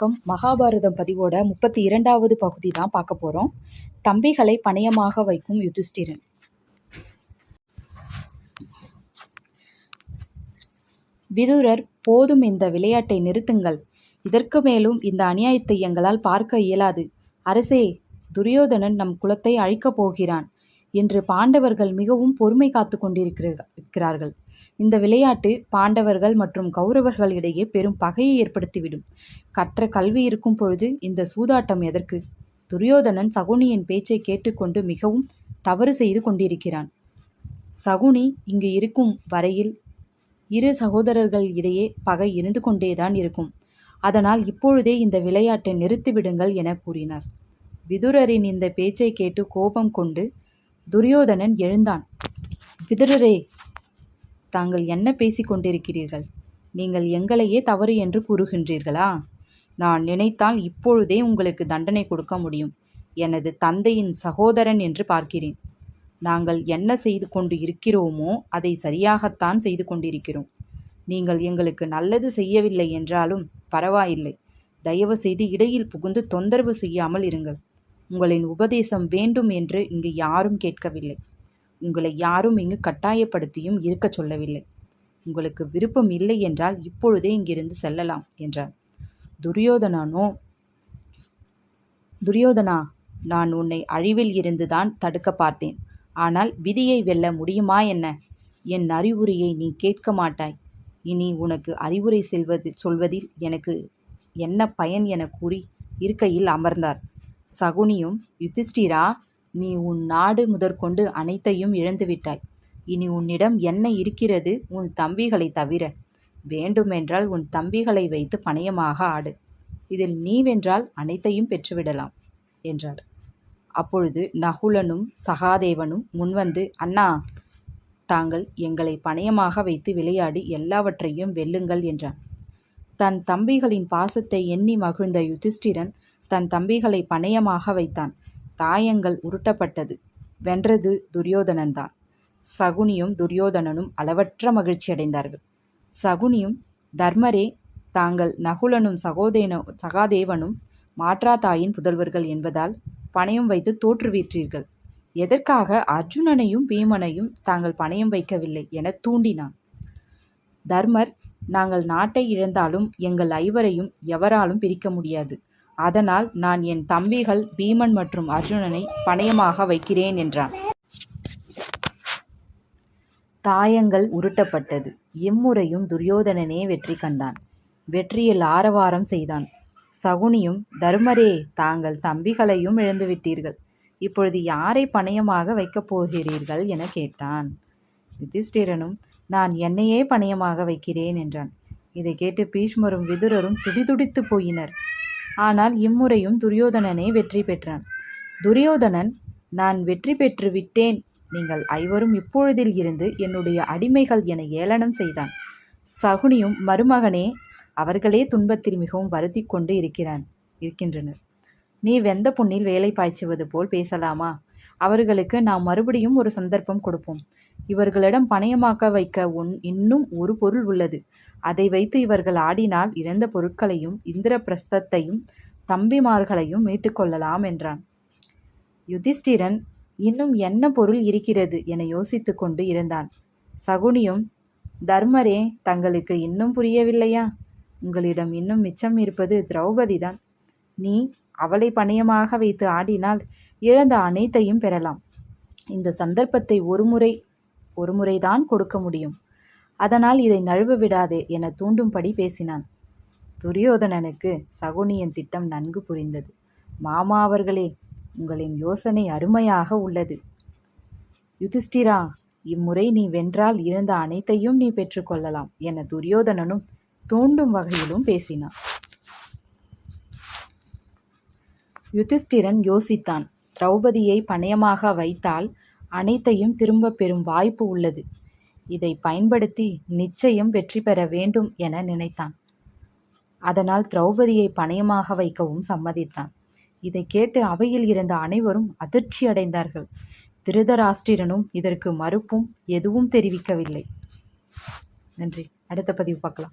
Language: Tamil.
வணக்கம். மகாபாரதம் பதிவோட முப்பத்தி இரண்டாவது பகுதி தான் பார்க்க போகிறோம் தம்பிகளை பணயமாக வைக்கும் யுதிஷ்டிரன். விதுரர் போதும் இந்த விளையாட்டை நிறுத்துங்கள். இதற்கு மேலும் இந்த அநியாயத்தை எங்களால் பார்க்க இயலாது. அரசே துரியோதனன் நம் குலத்தை அழிக்கப் போகிறான். என்று பாண்டவர்கள் மிகவும் பொறுமை காத்து கொண்டிருக்கிறார்கள் இந்த விளையாட்டு பாண்டவர்கள் மற்றும் கௌரவர்கள் இடையே பெரும் பகையை ஏற்படுத்திவிடும். கற்ற கல்வி இருக்கும் பொழுது இந்த சூதாட்டம் எதற்கு? துரியோதனன் சகுனியின் பேச்சை கேட்டுக்கொண்டு மிகவும் தவறு செய்து கொண்டிருக்கிறான். சகுனி இங்கு இருக்கும் வரையில் இரு சகோதரர்கள் இடையே பகை இருந்து கொண்டேதான் இருக்கும். அதனால் இப்பொழுதே இந்த விளையாட்டை நிறுத்திவிடுங்கள் என கூறினார். விதுரரின் இந்த பேச்சை கேட்டு கோபம் கொண்டு துரியோதனன் எழுந்தான். விதுரரே தாங்கள் என்ன பேசிக் கொண்டிருக்கிறீர்கள்? நீங்கள் எங்களையே தவறு என்று கூறுகின்றீர்களா? நான் நினைத்தால் இப்பொழுதே உங்களுக்கு தண்டனை கொடுக்க முடியும். எனது தந்தையின் சகோதரன் என்று பார்க்கிறேன். நாங்கள் என்ன செய்து கொண்டு இருக்கிறோமோ அதை சரியாகத்தான் செய்து கொண்டிருக்கிறோம். நீங்கள் எங்களுக்கு நல்லது செய்யவில்லை என்றாலும் பரவாயில்லை. தயவு செய்து இடையில் புகுந்து தொந்தரவு செய்யாமல் இருங்கள். உங்களின் உபதேசம் வேண்டும் என்று இங்கு யாரும் கேட்கவில்லை. உங்களை யாரும் இங்கு கட்டாயப்படுத்தியும் இருக்கச் சொல்லவில்லை. உங்களுக்கு விருப்பம் இல்லை என்றால் இப்பொழுதே இங்கிருந்து செல்லலாம் என்றார். துரியோதனனோ துரியோதனா நான் உன்னை அழிவில் இருந்துதான் தடுக்க பார்த்தேன். ஆனால் விதியை வெல்ல முடியுமா என்ன? என் அறிவுரையை நீ கேட்க மாட்டாய். இனி உனக்கு அறிவுரை செல்வது சொல்வதில் எனக்கு என்ன பயன் என கூறி இருக்கையில் அமர்ந்தார். சகுனியும் யுதிஷ்டிரா நீ உன் நாடு முதற்கொண்டு அனைத்தையும் இழந்துவிட்டாய் இனி உன்னிடம் என்ன இருக்கிறது? உன் தம்பிகளை தவிர. வேண்டுமென்றால் உன் தம்பிகளை வைத்து பணயமாக ஆடு. இதில் நீ வென்றால் அனைத்தையும் பெற்றுவிடலாம் என்றார். அப்பொழுது நகுலனும் சகாதேவனும் முன்வந்து அண்ணா தாங்கள் எங்களை பணயமாக வைத்து விளையாடி எல்லாவற்றையும் வெல்லுங்கள் என்றான். தன் தம்பிகளின் பாசத்தை எண்ணி மகிழ்ந்த யுதிஷ்டிரன் தன் தம்பிகளை பணயமாக வைத்தான். தாயங்கள் உருட்டப்பட்டது. வென்றது துரியோதனன்தான் சகுனியும் துரியோதனனும் அளவற்ற மகிழ்ச்சி அடைந்தார்கள். சகுனியும் தர்மரே தாங்கள் நகுலனும் சகோதேன சகாதேவனும் மாற்றாத்தாயின் புதல்வர்கள் என்பதால் பணயம் வைத்து தோற்றுவிற்றீர்கள். எதற்காக அர்ஜுனனையும் பீமனையும் தாங்கள் பணயம் வைக்கவில்லை என தூண்டினான். தர்மர் நாங்கள் நாட்டை இழந்தாலும் எங்கள் ஐவரையும் எவராலும் பிரிக்க முடியாது. அதனால் நான் என் தம்பிகள் பீமன் மற்றும் அர்ஜுனனை பணயமாக வைக்கிறேன் என்றான். தாயங்கள் உருட்டப்பட்டது. இம்முறையும் துரியோதனனே வெற்றி கண்டான். வெற்றியில் ஆரவாரம் செய்தான். சகுனியும் தர்மரே தாங்கள் தம்பிகளையும் இழந்துவிட்டீர்கள். இப்பொழுது யாரை பணயமாக வைக்கப் போகிறீர்கள்? என கேட்டான். யுதிஷ்டிரனும் நான் என்னையே பணயமாக வைக்கிறேன் என்றான். இதை கேட்டு பீஷ்மரும் விதுரரும் துடிதுடித்து போயினர். ஆனால் இம்முறையும் துரியோதனனே வெற்றி பெற்றான். துரியோதனன் நான் வெற்றி பெற்று விட்டேன். நீங்கள் ஐவரும் இப்பொழுதில் இருந்து என்னுடைய அடிமைகள் என ஏளனம் செய்தான். சகுனியும் மருமகனே அவர்களே துன்பத்தில் மிகவும் வருத்தி கொண்டு இருக்கிறான் இருக்கின்றனர். நீ வெந்த புண்ணில் வேலை பாய்ச்சுவது போல் பேசலாமா? அவர்களுக்கு நாம் மறுபடியும் ஒரு சந்தர்ப்பம் கொடுப்போம். இவர்களிடம் பணயமாக்க வைக்க உன் இன்னும் ஒரு பொருள் உள்ளது. அதை வைத்து இவர்கள் ஆடினால் இழந்த பொருட்களையும் இந்திரபிரஸ்தத்தையும் தம்பிமார்களையும் மீட்டுக்கொள்ளலாம் என்றான். யுதிஷ்டிரன் இன்னும் என்ன பொருள் இருக்கிறது என யோசித்து கொண்டு இருந்தான். சகுனியும் தர்மரே தங்களுக்கு இன்னும் புரியவில்லையா? உங்களிடம் இன்னும் மிச்சம் இருப்பது திரௌபதிதான். நீ அவளை பணயமாக வைத்து ஆடினால் இழந்த அனைத்தையும் பெறலாம். இந்த சந்தர்ப்பத்தை ஒருமுறை ஒரு முறைதான் கொடுக்க முடியும். அதனால் இதை நழுவ விடாதே என தூண்டும்படி பேசினான். துரியோதனனுக்கு சகுனியின் திட்டம் நன்கு புரிந்தது. மாமா அவர்களே உங்களின் யோசனை அருமையாக உள்ளது. யுதிஷ்டிரா இம்முறை நீ வென்றால் இழந்த அனைத்தையும் நீ பெற்றுக்கொள்ளலாம் என துரியோதனனும் தூண்டும் வகையிலும் பேசினான். யுதிஷ்டிரன் யோசித்தான். திரௌபதியை பணயமாக வைத்தால் அனைத்தையும் திரும்பப் பெறும் வாய்ப்பு உள்ளது. இதை பயன்படுத்தி நிச்சயம் வெற்றி பெற வேண்டும் என நினைத்தான். அதனால் திரௌபதியை பணயமாக வைக்கவும் சம்மதித்தான். இதை கேட்டு அவையில் இருந்த அனைவரும் அதிர்ச்சி அடைந்தார்கள். திருதராஷ்டிரனும் இதற்கு மறுப்பும் எதுவும் தெரிவிக்கவில்லை. நன்றி. அடுத்த பதிவு பார்க்கலாம்.